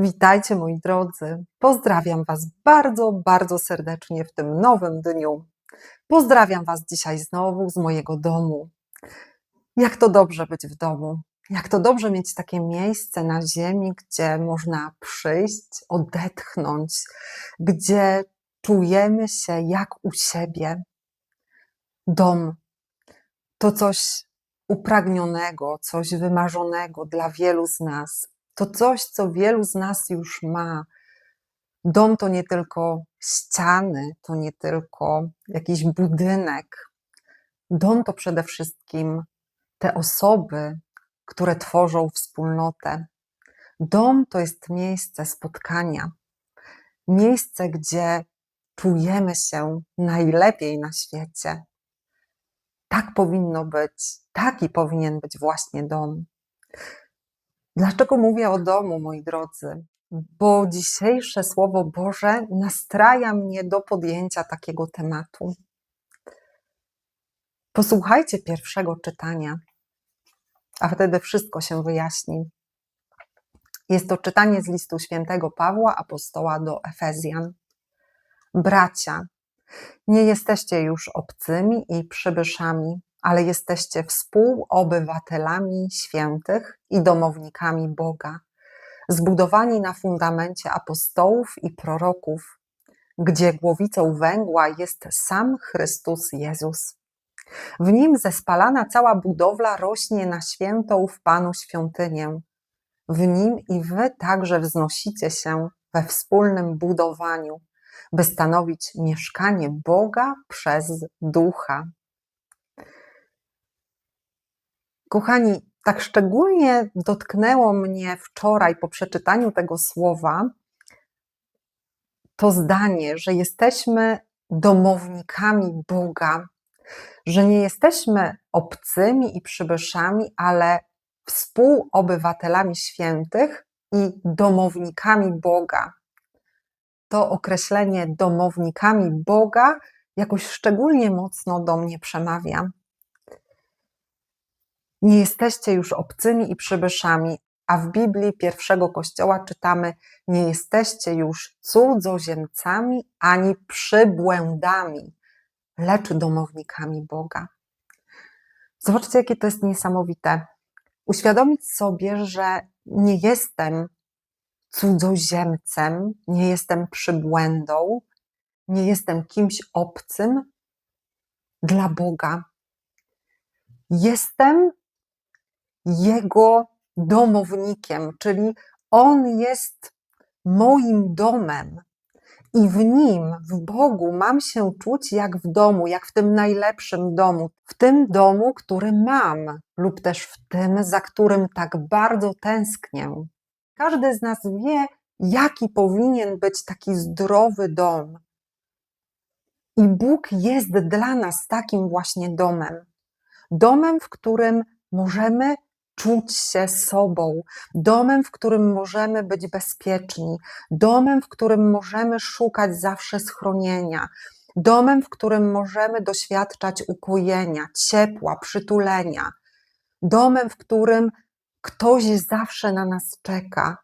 Witajcie moi drodzy. Pozdrawiam Was bardzo, bardzo serdecznie w tym nowym dniu. Pozdrawiam Was dzisiaj znowu z mojego domu. Jak to dobrze być w domu. Jak to dobrze mieć takie miejsce na ziemi, gdzie można przyjść, odetchnąć, gdzie czujemy się jak u siebie. Dom to coś upragnionego, coś wymarzonego dla wielu z nas. To coś, co wielu z nas już ma. Dom to nie tylko ściany, to nie tylko jakiś budynek. Dom to przede wszystkim te osoby, które tworzą wspólnotę. Dom to jest miejsce spotkania, miejsce, gdzie czujemy się najlepiej na świecie. Tak powinno być, taki powinien być właśnie dom. Dlaczego mówię o domu, moi drodzy? Bo dzisiejsze Słowo Boże nastraja mnie do podjęcia takiego tematu. Posłuchajcie pierwszego czytania, a wtedy wszystko się wyjaśni. Jest to czytanie z listu świętego Pawła, apostoła do Efezjan. Bracia, nie jesteście już obcymi i przybyszami, ale jesteście współobywatelami świętych i domownikami Boga, zbudowani na fundamencie apostołów i proroków, gdzie głowicą węgła jest sam Chrystus Jezus. W nim zespalana cała budowla rośnie na świętą w Panu świątynię. W nim i wy także wznosicie się we wspólnym budowaniu, by stanowić mieszkanie Boga przez Ducha. Kochani, tak szczególnie dotknęło mnie wczoraj po przeczytaniu tego słowa to zdanie, że jesteśmy domownikami Boga, że nie jesteśmy obcymi i przybyszami, ale współobywatelami świętych i domownikami Boga. To określenie domownikami Boga jakoś szczególnie mocno do mnie przemawia. Nie jesteście już obcymi i przybyszami, a w Biblii pierwszego kościoła czytamy: Nie jesteście już cudzoziemcami ani przybłędami, lecz domownikami Boga. Zobaczcie, jakie to jest niesamowite. Uświadomić sobie, że nie jestem cudzoziemcem, nie jestem przybłędą, nie jestem kimś obcym dla Boga. Jestem Jego domownikiem, czyli On jest moim domem. I w nim, w Bogu, mam się czuć jak w domu, jak w tym najlepszym domu, w tym domu, który mam, lub też w tym, za którym tak bardzo tęsknię. Każdy z nas wie, jaki powinien być taki zdrowy dom. I Bóg jest dla nas takim właśnie domem. Domem, w którym możemy czuć się sobą, domem, w którym możemy być bezpieczni, domem, w którym możemy szukać zawsze schronienia, domem, w którym możemy doświadczać ukojenia, ciepła, przytulenia, domem, w którym ktoś zawsze na nas czeka.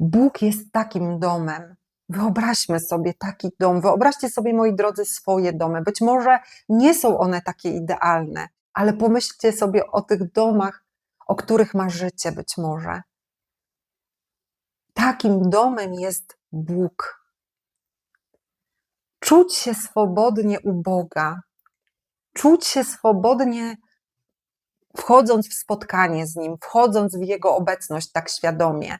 Bóg jest takim domem. Wyobraźmy sobie taki dom, wyobraźcie sobie, moi drodzy, swoje domy. Być może nie są one takie idealne, ale pomyślcie sobie o tych domach, o których marzycie być może. Takim domem jest Bóg. Czuć się swobodnie u Boga, czuć się swobodnie wchodząc w spotkanie z Nim, wchodząc w Jego obecność tak świadomie,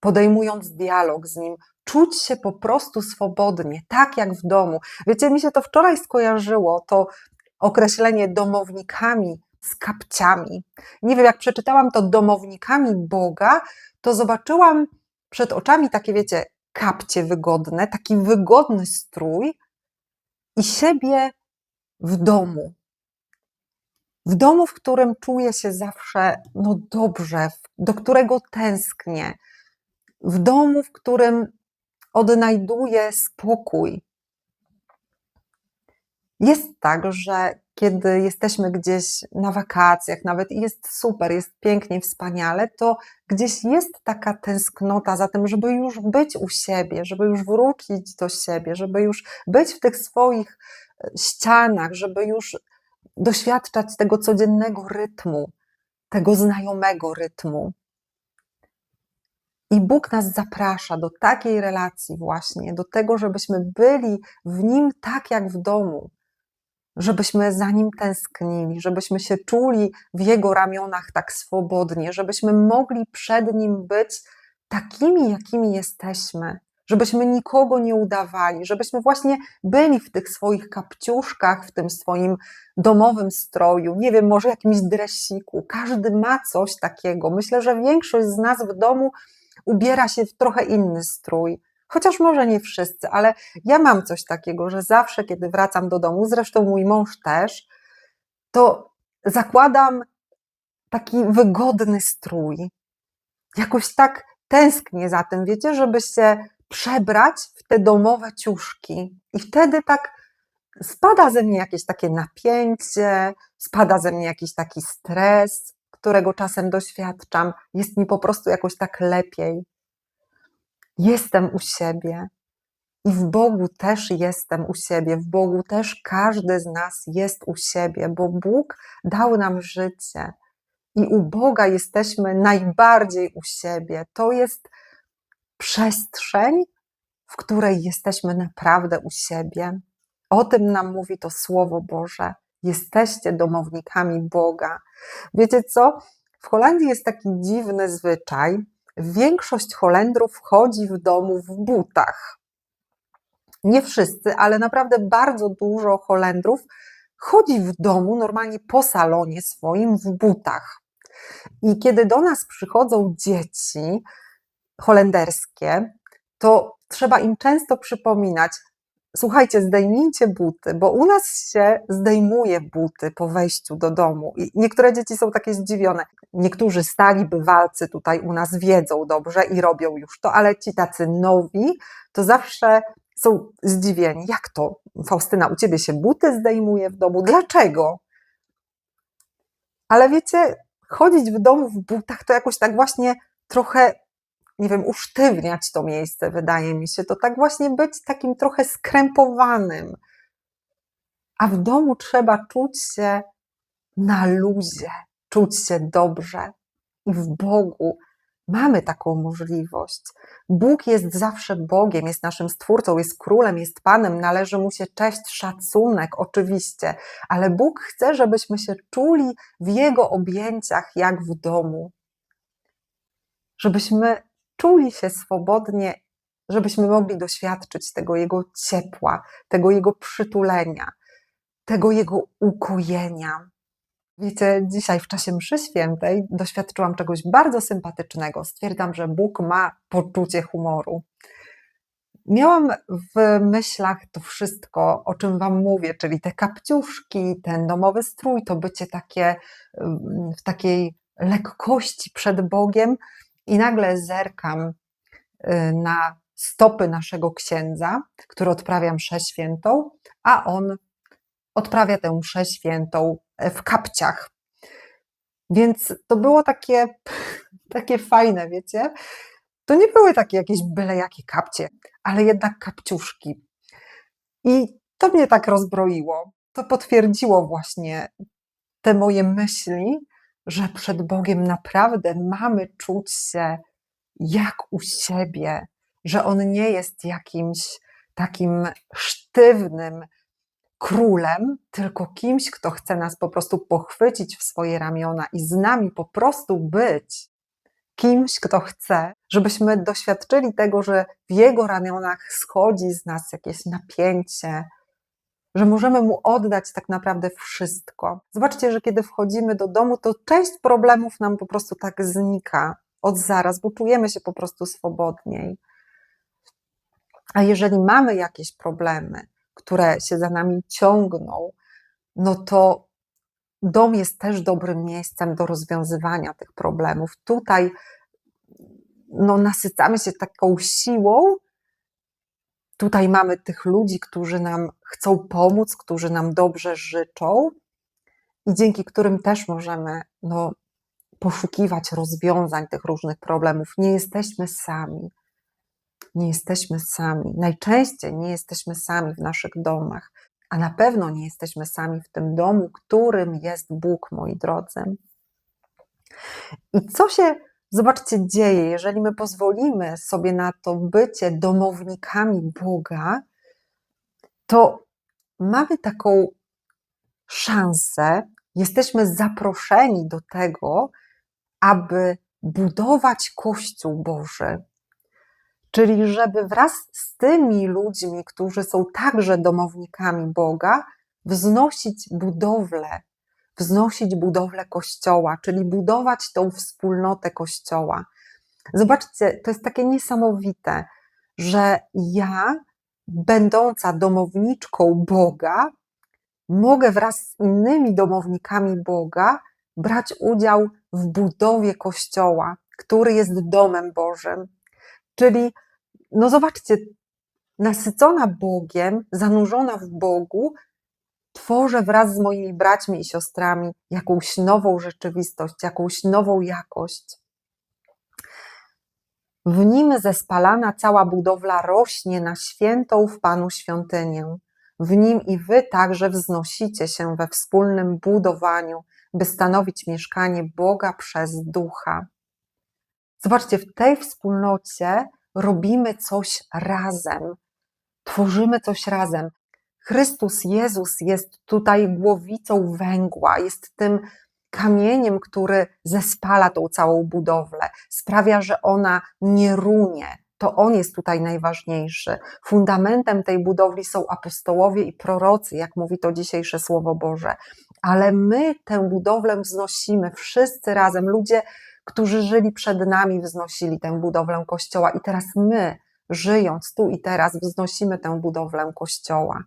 podejmując dialog z Nim, czuć się po prostu swobodnie, tak jak w domu. Wiecie, mi się to wczoraj skojarzyło, to określenie domownikami z kapciami. Nie wiem, jak przeczytałam to domownikami Boga, to zobaczyłam przed oczami takie, wiecie, kapcie wygodne, taki wygodny strój i siebie w domu. W domu, w którym czuję się zawsze no dobrze, do którego tęsknię. W domu, w którym odnajduję spokój, jest tak, że kiedy jesteśmy gdzieś na wakacjach, nawet i jest super, jest pięknie, wspaniale, to gdzieś jest taka tęsknota za tym, żeby już być u siebie, żeby już wrócić do siebie, żeby już być w tych swoich e, ścianach, żeby już doświadczać tego codziennego rytmu, tego znajomego rytmu. I Bóg nas zaprasza do takiej relacji, właśnie, do tego, żebyśmy byli w Nim tak jak w domu, żebyśmy za Nim tęsknili, żebyśmy się czuli w Jego ramionach tak swobodnie, żebyśmy mogli przed Nim być takimi, jakimi jesteśmy, żebyśmy nikogo nie udawali, żebyśmy właśnie byli w tych swoich kapciuszkach, w tym swoim domowym stroju, nie wiem, może jakimś dresiku. Każdy ma coś takiego. Myślę, że większość z nas w domu ubiera się w trochę inny strój. Chociaż może nie wszyscy, ale ja mam coś takiego, że zawsze, kiedy wracam do domu, zresztą mój mąż też, to zakładam taki wygodny strój. Jakoś tak tęsknię za tym, wiecie, żeby się przebrać w te domowe ciuszki. I wtedy tak spada ze mnie jakieś takie napięcie, spada ze mnie jakiś taki stres, którego czasem doświadczam. Jest mi po prostu jakoś tak lepiej. Jestem u siebie. I w Bogu też jestem u siebie, w Bogu też każdy z nas jest u siebie, bo Bóg dał nam życie. I u Boga jesteśmy najbardziej u siebie. To jest przestrzeń, w której jesteśmy naprawdę u siebie. O tym nam mówi to Słowo Boże. Jesteście domownikami Boga. Wiecie co? W Holandii jest taki dziwny zwyczaj. Większość Holendrów chodzi w domu w butach. Nie wszyscy, ale naprawdę bardzo dużo Holendrów chodzi w domu, normalnie po salonie swoim, w butach. I kiedy do nas przychodzą dzieci holenderskie, to trzeba im często przypominać, słuchajcie, zdejmijcie buty, bo u nas się zdejmuje buty po wejściu do domu. I niektóre dzieci są takie zdziwione. Niektórzy stali bywalcy tutaj u nas wiedzą dobrze i robią już to, ale ci tacy nowi to zawsze są zdziwieni. Jak to, Faustyna, u ciebie się buty zdejmuje w domu? Dlaczego? Ale wiecie, chodzić w domu w butach to jakoś tak właśnie trochę nie wiem, usztywniać to miejsce, wydaje mi się. To tak właśnie być takim trochę skrępowanym. A w domu trzeba czuć się na luzie, czuć się dobrze. I w Bogu mamy taką możliwość. Bóg jest zawsze Bogiem, jest naszym Stwórcą, jest Królem, jest Panem, należy Mu się cześć, szacunek, oczywiście, ale Bóg chce, żebyśmy się czuli w Jego objęciach jak w domu. Żebyśmy czuli się swobodnie, żebyśmy mogli doświadczyć tego Jego ciepła, tego Jego przytulenia, tego Jego ukojenia. Wiecie, dzisiaj w czasie mszy świętej doświadczyłam czegoś bardzo sympatycznego. Stwierdzam, że Bóg ma poczucie humoru. Miałam w myślach to wszystko, o czym Wam mówię, czyli te kapciuszki, ten domowy strój, to bycie takie w takiej lekkości przed Bogiem, i nagle zerkam y, na stopy naszego księdza, który odprawia mszę świętą, a on odprawia tę mszę świętą e, w kapciach. Więc to było takie, takie fajne, wiecie? To nie były takie jakieś byle jakie kapcie, ale jednak kapciuszki. I to mnie tak rozbroiło. To potwierdziło właśnie te moje myśli, że przed Bogiem naprawdę mamy czuć się jak u siebie, że On nie jest jakimś takim sztywnym królem, tylko kimś, kto chce nas po prostu pochwycić w swoje ramiona i z nami po prostu być. Kimś, kto chce, żebyśmy doświadczyli tego, że w Jego ramionach schodzi z nas jakieś napięcie, że możemy mu oddać tak naprawdę wszystko. Zobaczcie, że kiedy wchodzimy do domu, to część problemów nam po prostu tak znika od zaraz, bo czujemy się po prostu swobodniej. A jeżeli mamy jakieś problemy, które się za nami ciągną, no to dom jest też dobrym miejscem do rozwiązywania tych problemów. Tutaj no, nasycamy się taką siłą, Tutaj mamy tych ludzi, którzy nam chcą pomóc, którzy nam dobrze życzą, i dzięki którym też możemy no, poszukiwać rozwiązań tych różnych problemów. Nie jesteśmy sami. Nie jesteśmy sami. Najczęściej nie jesteśmy sami w naszych domach, a na pewno nie jesteśmy sami w tym domu, którym jest Bóg, moi drodzy. I co się, zobaczcie, dzieje, jeżeli my pozwolimy sobie na to bycie domownikami Boga, to mamy taką szansę, jesteśmy zaproszeni do tego, aby budować Kościół Boży. Czyli, żeby wraz z tymi ludźmi, którzy są także domownikami Boga, wznosić budowlę, wznosić budowlę Kościoła, czyli budować tą wspólnotę Kościoła. Zobaczcie, to jest takie niesamowite, że ja, będąca domowniczką Boga, mogę wraz z innymi domownikami Boga brać udział w budowie Kościoła, który jest domem Bożym. Czyli, no zobaczcie, nasycona Bogiem, zanurzona w Bogu, tworzę wraz z moimi braćmi i siostrami jakąś nową rzeczywistość, jakąś nową jakość. W nim zespalana cała budowla rośnie na świętą w Panu świątynię. W nim i wy także wznosicie się we wspólnym budowaniu, by stanowić mieszkanie Boga przez ducha. Zobaczcie, w tej wspólnocie robimy coś razem, tworzymy coś razem. Chrystus Jezus jest tutaj głowicą węgła, jest tym kamieniem, który zespala tą całą budowlę, sprawia, że ona nie runie. To On jest tutaj najważniejszy. Fundamentem tej budowli są apostołowie i prorocy, jak mówi to dzisiejsze Słowo Boże. Ale my tę budowlę wznosimy wszyscy razem. Ludzie, którzy żyli przed nami, wznosili tę budowlę Kościoła, i teraz my, żyjąc tu i teraz, wznosimy tę budowlę Kościoła.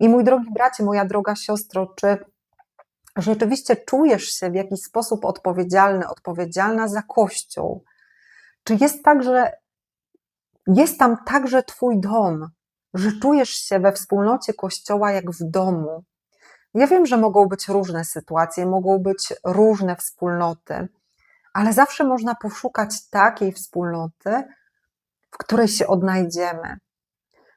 I mój drogi bracie, moja droga siostro, czy rzeczywiście czujesz się w jakiś sposób odpowiedzialny, odpowiedzialna za Kościół? Czy jest tak, że jest tam także Twój dom, że czujesz się we wspólnocie Kościoła jak w domu? Ja wiem, że mogą być różne sytuacje, mogą być różne wspólnoty, ale zawsze można poszukać takiej wspólnoty, w której się odnajdziemy.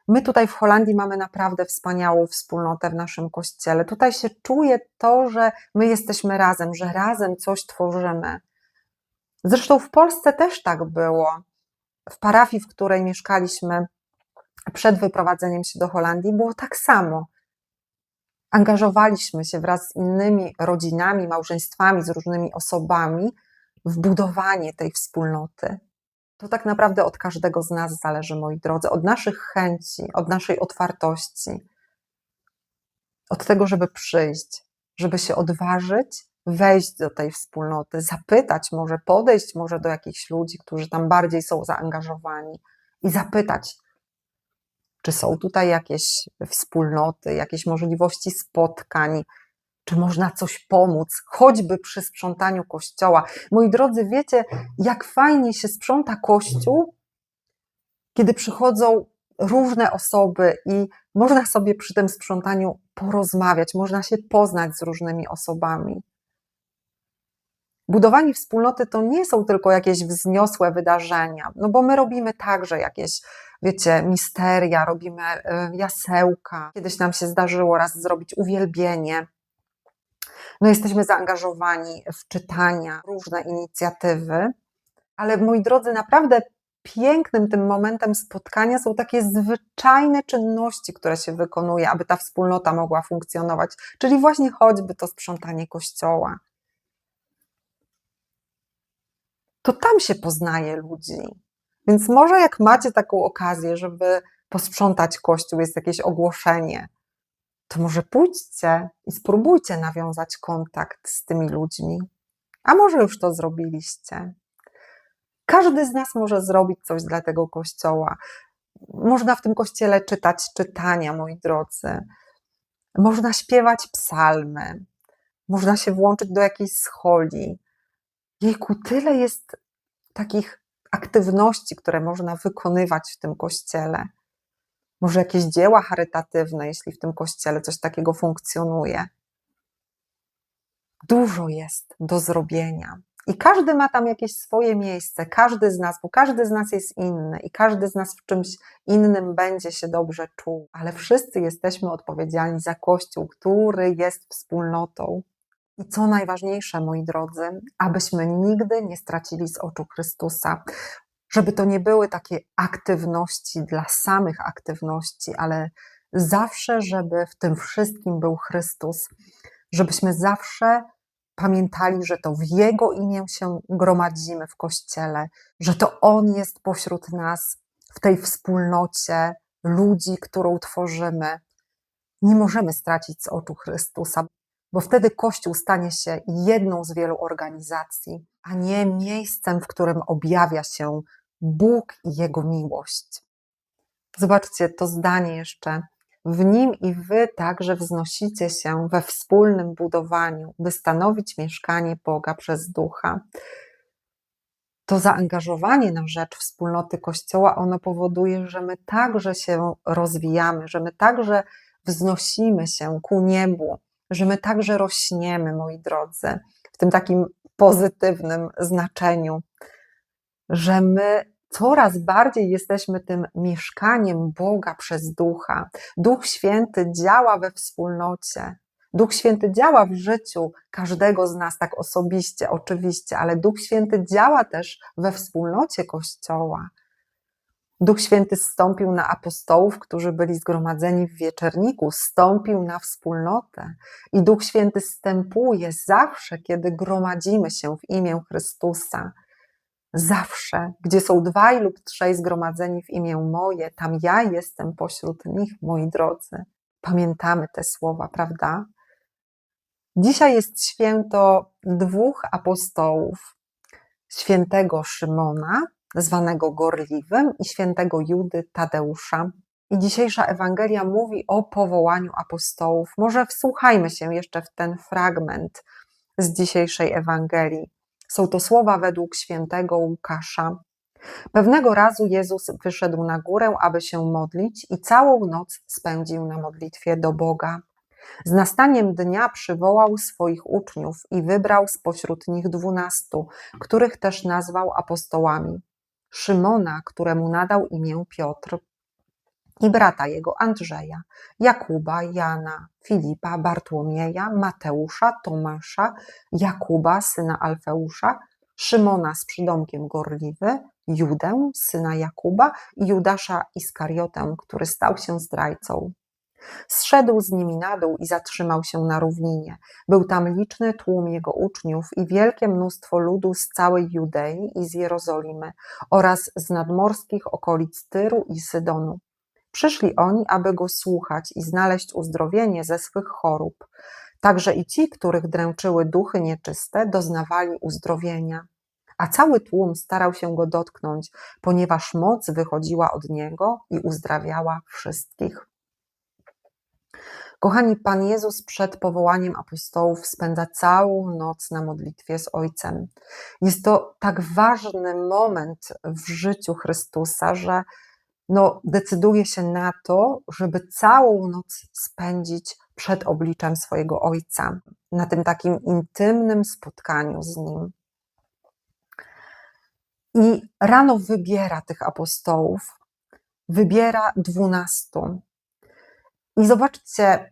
My tutaj w Holandii mamy naprawdę wspaniałą wspólnotę w naszym kościele. Tutaj się czuje to, że my jesteśmy razem, że razem coś tworzymy. Zresztą w Polsce też tak było. W parafii, w której mieszkaliśmy przed wyprowadzeniem się do Holandii, było tak samo. Angażowaliśmy się wraz z innymi rodzinami, małżeństwami, z różnymi osobami w budowanie tej wspólnoty. To tak naprawdę od każdego z nas zależy, moi drodzy, od naszych chęci, od naszej otwartości, od tego, żeby przyjść, żeby się odważyć, wejść do tej wspólnoty, zapytać, może podejść może do jakichś ludzi, którzy tam bardziej są zaangażowani i zapytać, czy są tutaj jakieś wspólnoty, jakieś możliwości spotkań, czy można coś pomóc, choćby przy sprzątaniu kościoła. Moi drodzy, wiecie, jak fajnie się sprząta kościół, kiedy przychodzą różne osoby i można sobie przy tym sprzątaniu porozmawiać, można się poznać z różnymi osobami. Budowanie wspólnoty to nie są tylko jakieś wzniosłe wydarzenia, no bo my robimy także jakieś, wiecie, misteria, robimy e, jasełka. Kiedyś nam się zdarzyło raz zrobić uwielbienie. No jesteśmy zaangażowani w czytania, różne inicjatywy, ale moi drodzy, naprawdę pięknym tym momentem spotkania są takie zwyczajne czynności, które się wykonuje, aby ta wspólnota mogła funkcjonować, czyli właśnie choćby to sprzątanie kościoła. To tam się poznaje ludzi. Więc może jak macie taką okazję, żeby posprzątać kościół, jest jakieś ogłoszenie, to może pójdźcie i spróbujcie nawiązać kontakt z tymi ludźmi. A może już to zrobiliście. Każdy z nas może zrobić coś dla tego kościoła. Można w tym kościele czytać czytania, moi drodzy. Można śpiewać psalmy. Można się włączyć do jakiejś scholi. Jejku, tyle jest takich aktywności, które można wykonywać w tym kościele może jakieś dzieła charytatywne, jeśli w tym kościele coś takiego funkcjonuje. Dużo jest do zrobienia. I każdy ma tam jakieś swoje miejsce, każdy z nas, bo każdy z nas jest inny i każdy z nas w czymś innym będzie się dobrze czuł, ale wszyscy jesteśmy odpowiedzialni za Kościół, który jest wspólnotą. I co najważniejsze, moi drodzy, abyśmy nigdy nie stracili z oczu Chrystusa, żeby to nie były takie aktywności dla samych aktywności, ale zawsze, żeby w tym wszystkim był Chrystus, żebyśmy zawsze pamiętali, że to w Jego imię się gromadzimy w Kościele, że to On jest pośród nas w tej wspólnocie ludzi, którą tworzymy. Nie możemy stracić z oczu Chrystusa, bo wtedy Kościół stanie się jedną z wielu organizacji, a nie miejscem, w którym objawia się Bóg i Jego miłość. Zobaczcie to zdanie jeszcze. W nim i wy także wznosicie się we wspólnym budowaniu, by stanowić mieszkanie Boga przez ducha. To zaangażowanie na rzecz wspólnoty Kościoła, ono powoduje, że my także się rozwijamy, że my także wznosimy się ku niebu, że my także rośniemy, moi drodzy, w tym takim pozytywnym znaczeniu, że my coraz bardziej jesteśmy tym mieszkaniem Boga przez Ducha. Duch Święty działa we wspólnocie. Duch Święty działa w życiu każdego z nas, tak osobiście, oczywiście, ale Duch Święty działa też we wspólnocie Kościoła. Duch Święty zstąpił na apostołów, którzy byli zgromadzeni w wieczerniku, stąpił na wspólnotę. I Duch Święty stępuje zawsze, kiedy gromadzimy się w imię Chrystusa. Zawsze, gdzie są dwaj lub trzej zgromadzeni w imię moje, tam ja jestem pośród nich, moi drodzy. Pamiętamy te słowa, prawda? Dzisiaj jest święto dwóch apostołów: świętego Szymona, zwanego Gorliwym, i świętego Judy Tadeusza. I dzisiejsza Ewangelia mówi o powołaniu apostołów. Może wsłuchajmy się jeszcze w ten fragment z dzisiejszej Ewangelii. Są to słowa według świętego Łukasza. Pewnego razu Jezus wyszedł na górę, aby się modlić, i całą noc spędził na modlitwie do Boga. Z nastaniem dnia przywołał swoich uczniów i wybrał spośród nich dwunastu, których też nazwał apostołami. Szymona, któremu nadał imię Piotr, i brata jego Andrzeja, Jakuba, Jana, Filipa, Bartłomieja, Mateusza, Tomasza, Jakuba, syna Alfeusza, Szymona z przydomkiem Gorliwy, Judę, syna Jakuba i Judasza Iskariotę, który stał się zdrajcą. Zszedł z nimi na dół i zatrzymał się na równinie. Był tam liczny tłum jego uczniów i wielkie mnóstwo ludu z całej Judei i z Jerozolimy oraz z nadmorskich okolic Tyru i Sydonu. Przyszli oni, aby go słuchać i znaleźć uzdrowienie ze swych chorób. Także i ci, których dręczyły duchy nieczyste, doznawali uzdrowienia. A cały tłum starał się go dotknąć, ponieważ moc wychodziła od niego i uzdrawiała wszystkich. Kochani, Pan Jezus przed powołaniem apostołów spędza całą noc na modlitwie z Ojcem. Jest to tak ważny moment w życiu Chrystusa, że no, decyduje się na to, żeby całą noc spędzić przed obliczem swojego ojca, na tym takim intymnym spotkaniu z nim. I rano wybiera tych apostołów, wybiera dwunastu. I zobaczcie,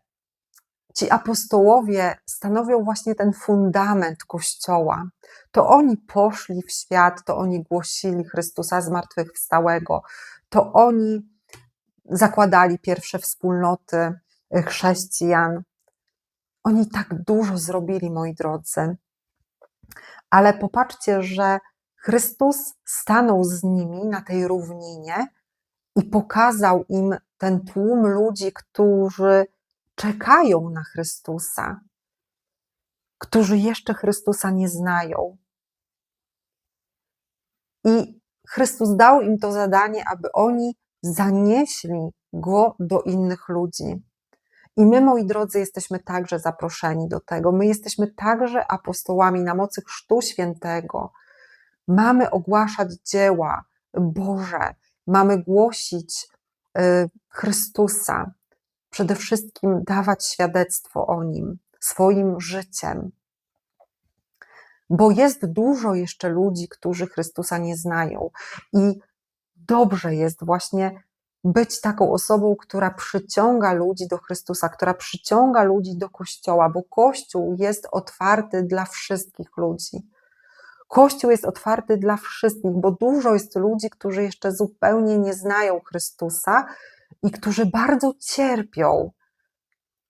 ci apostołowie stanowią właśnie ten fundament Kościoła. To oni poszli w świat, to oni głosili Chrystusa zmartwychwstałego, to oni zakładali pierwsze wspólnoty y, chrześcijan. Oni tak dużo zrobili, moi drodzy. Ale popatrzcie, że Chrystus stanął z nimi na tej równinie i pokazał im ten tłum ludzi, którzy czekają na Chrystusa, którzy jeszcze Chrystusa nie znają. I Chrystus dał im to zadanie, aby oni zanieśli go do innych ludzi. I my, moi drodzy, jesteśmy także zaproszeni do tego. My jesteśmy także apostołami na mocy Chrztu Świętego. Mamy ogłaszać dzieła Boże, mamy głosić y, Chrystusa, przede wszystkim dawać świadectwo o nim swoim życiem. Bo jest dużo jeszcze ludzi, którzy Chrystusa nie znają. I dobrze jest właśnie być taką osobą, która przyciąga ludzi do Chrystusa, która przyciąga ludzi do Kościoła, bo Kościół jest otwarty dla wszystkich ludzi. Kościół jest otwarty dla wszystkich, bo dużo jest ludzi, którzy jeszcze zupełnie nie znają Chrystusa i którzy bardzo cierpią,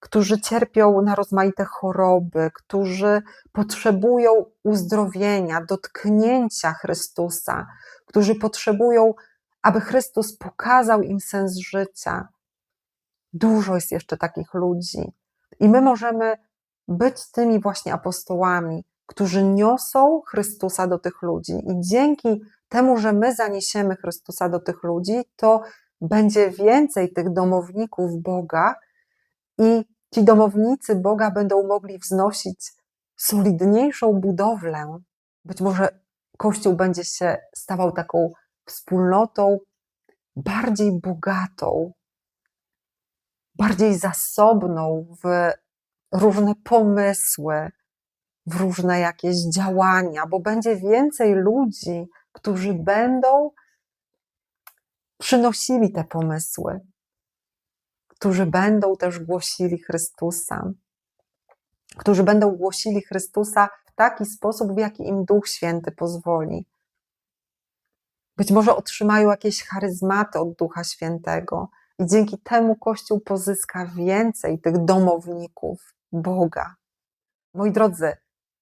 którzy cierpią na rozmaite choroby, którzy potrzebują uzdrowienia, dotknięcia Chrystusa, którzy potrzebują, aby Chrystus pokazał im sens życia. Dużo jest jeszcze takich ludzi. I my możemy być tymi właśnie apostołami, którzy niosą Chrystusa do tych ludzi. I dzięki temu, że my zaniesiemy Chrystusa do tych ludzi, to będzie więcej tych domowników Boga i ci domownicy Boga będą mogli wznosić solidniejszą budowlę. Być może Kościół będzie się stawał taką wspólnotą bardziej bogatą, bardziej zasobną w różne pomysły, w różne jakieś działania, bo będzie więcej ludzi, którzy będą przynosili te pomysły, którzy będą też głosili Chrystusa, którzy będą głosili Chrystusa w taki sposób, w jaki im Duch Święty pozwoli. Być może otrzymają jakieś charyzmaty od Ducha Świętego i dzięki temu Kościół pozyska więcej tych domowników Boga. Moi drodzy,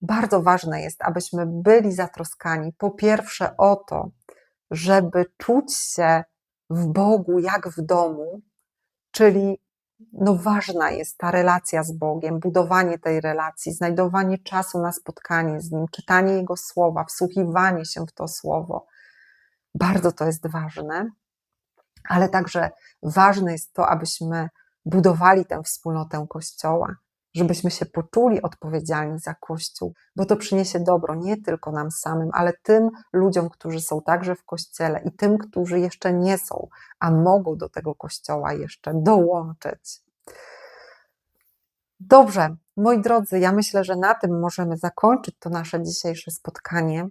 bardzo ważne jest, abyśmy byli zatroskani po pierwsze o to, żeby czuć się w Bogu jak w domu, czyli no ważna jest ta relacja z Bogiem, budowanie tej relacji, znajdowanie czasu na spotkanie z Nim, czytanie Jego słowa, wsłuchiwanie się w to słowo. Bardzo to jest ważne, ale także ważne jest to, abyśmy budowali tę wspólnotę Kościoła, żebyśmy się poczuli odpowiedzialni za Kościół, bo to przyniesie dobro nie tylko nam samym, ale tym ludziom, którzy są także w Kościele i tym, którzy jeszcze nie są, a mogą do tego Kościoła jeszcze dołączyć. Dobrze, moi drodzy, ja myślę, że na tym możemy zakończyć to nasze dzisiejsze spotkanie.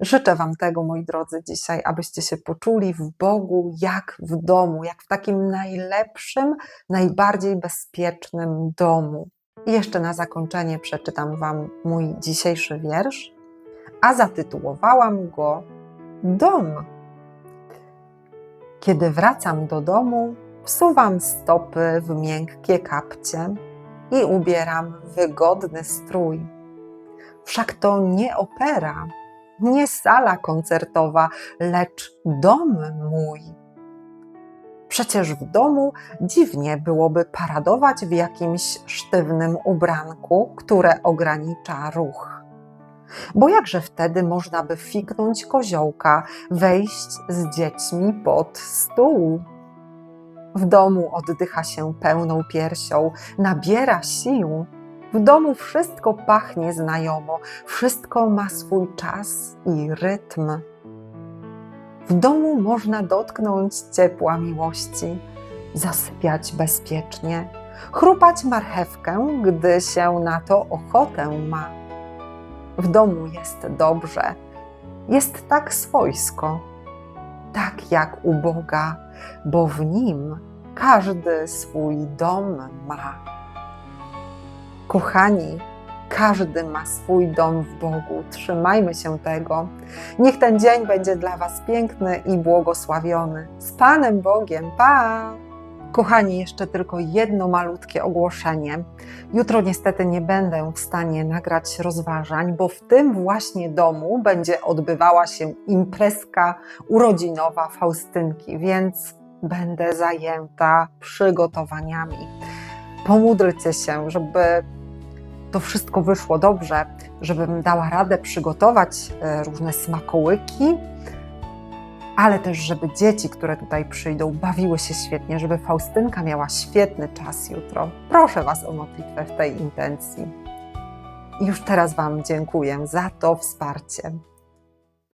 Życzę Wam tego, moi drodzy, dzisiaj, abyście się poczuli w Bogu jak w domu, jak w takim najlepszym, najbardziej bezpiecznym domu. I jeszcze na zakończenie przeczytam Wam mój dzisiejszy wiersz, a zatytułowałam go Dom. Kiedy wracam do domu, wsuwam stopy w miękkie kapcie i ubieram wygodny strój. Wszak to nie opera, nie sala koncertowa, lecz dom mój. Przecież w domu dziwnie byłoby paradować w jakimś sztywnym ubranku, które ogranicza ruch. Bo jakże wtedy można by fiknąć koziołka, wejść z dziećmi pod stół? W domu oddycha się pełną piersią, nabiera sił. W domu wszystko pachnie znajomo, wszystko ma swój czas i rytm. W domu można dotknąć ciepła miłości, zasypiać bezpiecznie, chrupać marchewkę, gdy się na to ochotę ma. W domu jest dobrze, jest tak swojsko, tak jak u Boga, bo w nim każdy swój dom ma. Kochani, każdy ma swój dom w Bogu. Trzymajmy się tego. Niech ten dzień będzie dla Was piękny i błogosławiony. Z Panem Bogiem. Pa! Kochani, jeszcze tylko jedno malutkie ogłoszenie. Jutro niestety nie będę w stanie nagrać rozważań, bo w tym właśnie domu będzie odbywała się imprezka urodzinowa Faustynki, więc będę zajęta przygotowaniami. Pomódlcie się, żeby to wszystko wyszło dobrze, żebym dała radę przygotować e, różne smakołyki, ale też, żeby dzieci, które tutaj przyjdą, bawiły się świetnie, żeby Faustynka miała świetny czas jutro. Proszę Was o modlitwę w tej intencji. I już teraz Wam dziękuję za to wsparcie.